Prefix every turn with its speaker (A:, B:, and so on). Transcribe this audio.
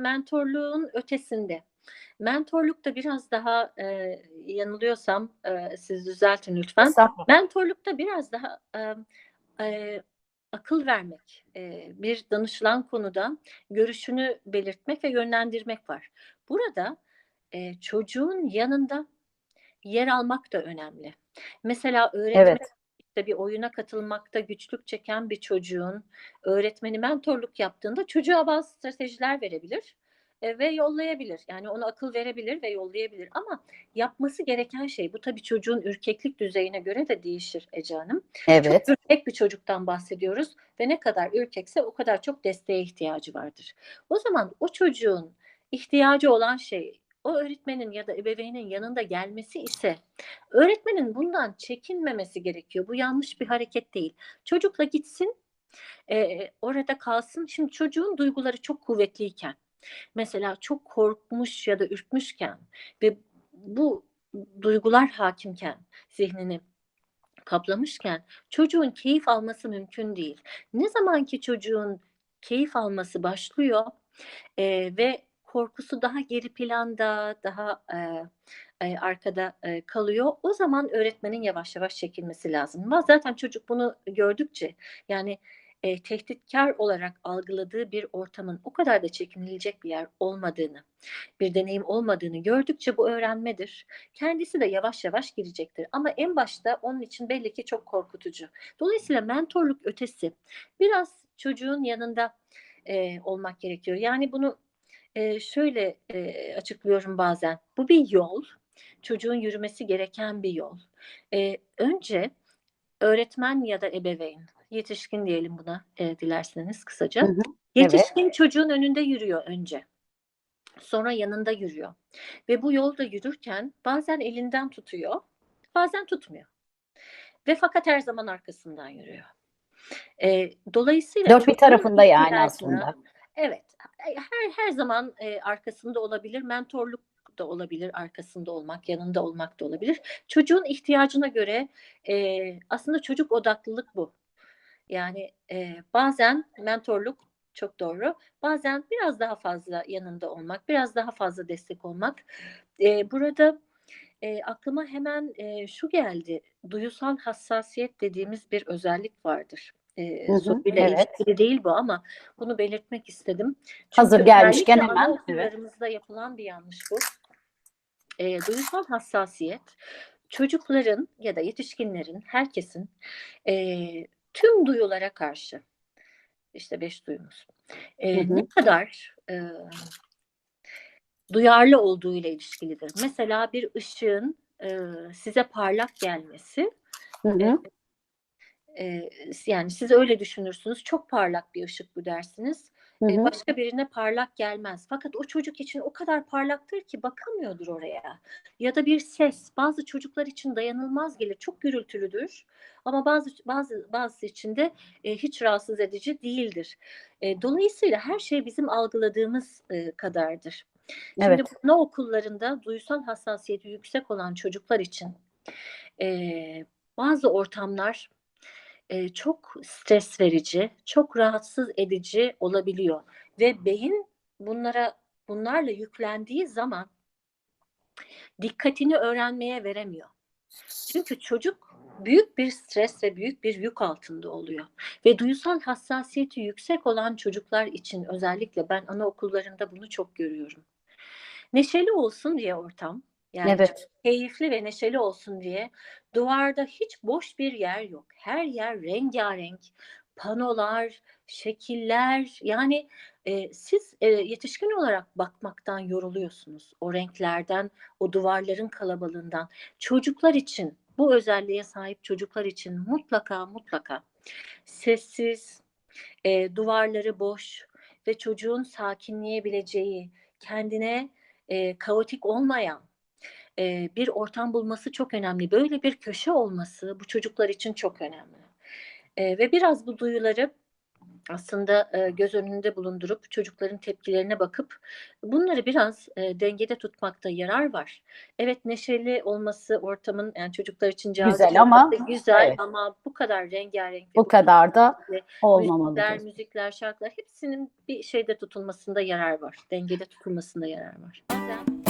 A: mentorluğun ötesinde. Mentorlukta biraz daha e, yanılıyorsam e, siz düzeltin lütfen.
B: Estağfurullah.
A: Mentorlukta biraz daha e, e, akıl vermek, e, bir danışılan konuda görüşünü belirtmek ve yönlendirmek var. Burada e, çocuğun yanında yer almak da önemli. Mesela öğretmen
B: Evet.
A: Bir oyuna katılmakta güçlük çeken bir çocuğun öğretmeni mentorluk yaptığında çocuğa bazı stratejiler verebilir e, ve yollayabilir. Yani ona akıl verebilir ve yollayabilir. Ama yapması gereken şey bu tabii çocuğun ürkeklik düzeyine göre de değişir Ece Hanım.
B: Evet.
A: Çok ürkek bir çocuktan bahsediyoruz ve ne kadar ürkekse o kadar çok desteğe ihtiyacı vardır. O zaman o çocuğun ihtiyacı olan şey o öğretmenin ya da ebeveynin yanında gelmesi ise öğretmenin bundan çekinmemesi gerekiyor. Bu yanlış bir hareket değil. Çocukla gitsin, e, orada kalsın. Şimdi çocuğun duyguları çok kuvvetliyken, mesela çok korkmuş ya da ürkmüşken ve bu duygular hakimken zihnini kaplamışken çocuğun keyif alması mümkün değil. Ne zaman ki çocuğun keyif alması başlıyor e, ve korkusu daha geri planda, daha e, e, arkada e, kalıyor. O zaman öğretmenin yavaş yavaş çekilmesi lazım. Ama zaten çocuk bunu gördükçe yani e, tehditkar olarak algıladığı bir ortamın o kadar da çekinilecek bir yer olmadığını, bir deneyim olmadığını gördükçe bu öğrenmedir. Kendisi de yavaş yavaş girecektir. Ama en başta onun için belli ki çok korkutucu. Dolayısıyla mentorluk ötesi biraz çocuğun yanında e, olmak gerekiyor. Yani bunu e, şöyle e, açıklıyorum bazen. Bu bir yol. Çocuğun yürümesi gereken bir yol. E, önce öğretmen ya da ebeveyn, yetişkin diyelim buna e, dilerseniz kısaca.
B: Hı hı,
A: Yetişkin çocuğun önünde yürüyor önce. Sonra yanında yürüyor. Ve bu yolda yürürken bazen elinden tutuyor, bazen tutmuyor. Ve fakat her zaman arkasından yürüyor. E, dolayısıyla
B: Dört bir tarafında yani aslında.
A: Evet, her her zaman e, arkasında olabilir, mentorluk da olabilir, arkasında olmak, yanında olmak da olabilir. Çocuğun ihtiyacına göre e, aslında çocuk odaklılık bu. Yani e, bazen mentorluk çok doğru, bazen biraz daha fazla yanında olmak, biraz daha fazla destek olmak. E, burada e, aklıma hemen e, şu geldi, duyusal hassasiyet dediğimiz bir özellik vardır. E,
B: Hı hı,
A: soruyla
B: evet.
A: ilişkili değil bu ama bunu belirtmek istedim.
B: Hazır
A: Çünkü
B: gelmişken
A: özellikle
B: hemen,
A: anaokullarımızda yapılan bir yanlış bu. E, duygusal hassasiyet çocukların ya da yetişkinlerin, herkesin e, tüm duyulara karşı işte beş duyumuz e,
B: Hı hı.
A: ne kadar e, duyarlı olduğu ile ilişkilidir. Mesela bir ışığın e, size parlak gelmesi
B: Hı hı.
A: E, yani siz öyle düşünürsünüz çok parlak bir ışık bu dersiniz.
B: Hı hı.
A: başka birine parlak gelmez. Fakat o çocuk için o kadar parlaktır ki bakamıyordur oraya. Ya da bir ses bazı çocuklar için dayanılmaz gelir. Çok gürültülüdür. Ama bazı bazı bazı için de e, hiç rahatsız edici değildir. E, dolayısıyla her şey bizim algıladığımız e, kadardır. Şimdi
B: Evet.
A: bu anaokullarında duysal hassasiyeti yüksek olan çocuklar için e, bazı ortamlar e, çok stres verici, çok rahatsız edici olabiliyor ve beyin bunlara bunlarla yüklendiği zaman dikkatini öğrenmeye veremiyor. Çünkü çocuk büyük bir stres ve büyük bir yük altında oluyor. Ve duysal hassasiyeti yüksek olan çocuklar için özellikle ben anaokullarında bunu çok görüyorum. Neşeli olsun diye ortam, yani
B: Evet.
A: keyifli ve neşeli olsun diye duvarda hiç boş bir yer yok. Her yer rengarenk, panolar, şekiller. Yani e, siz e, yetişkin olarak bakmaktan yoruluyorsunuz. O renklerden, o duvarların kalabalığından. Çocuklar için, bu özelliğe sahip çocuklar için mutlaka mutlaka sessiz, e, duvarları boş ve çocuğun sakinleyebileceği, kendine e, kaotik olmayan e, bir ortam bulması çok önemli. Böyle bir köşe olması bu çocuklar için çok önemli. E, ve biraz bu duyuları aslında, eee, göz önünde bulundurup çocukların tepkilerine bakıp bunları biraz, eee, dengede tutmakta yarar var. Evet, neşeli olması ortamın, yani, çocuklar için cazip
B: Güzel ama
A: güzel
B: evet.
A: ama bu kadar rengarenk ve
B: Bu kadar da
A: müzikler,
B: olmamalıdır.
A: müzikler, şarkılar hepsinin bir şeyde tutulmasında yarar var. Dengede tutulmasında yarar var. Bazen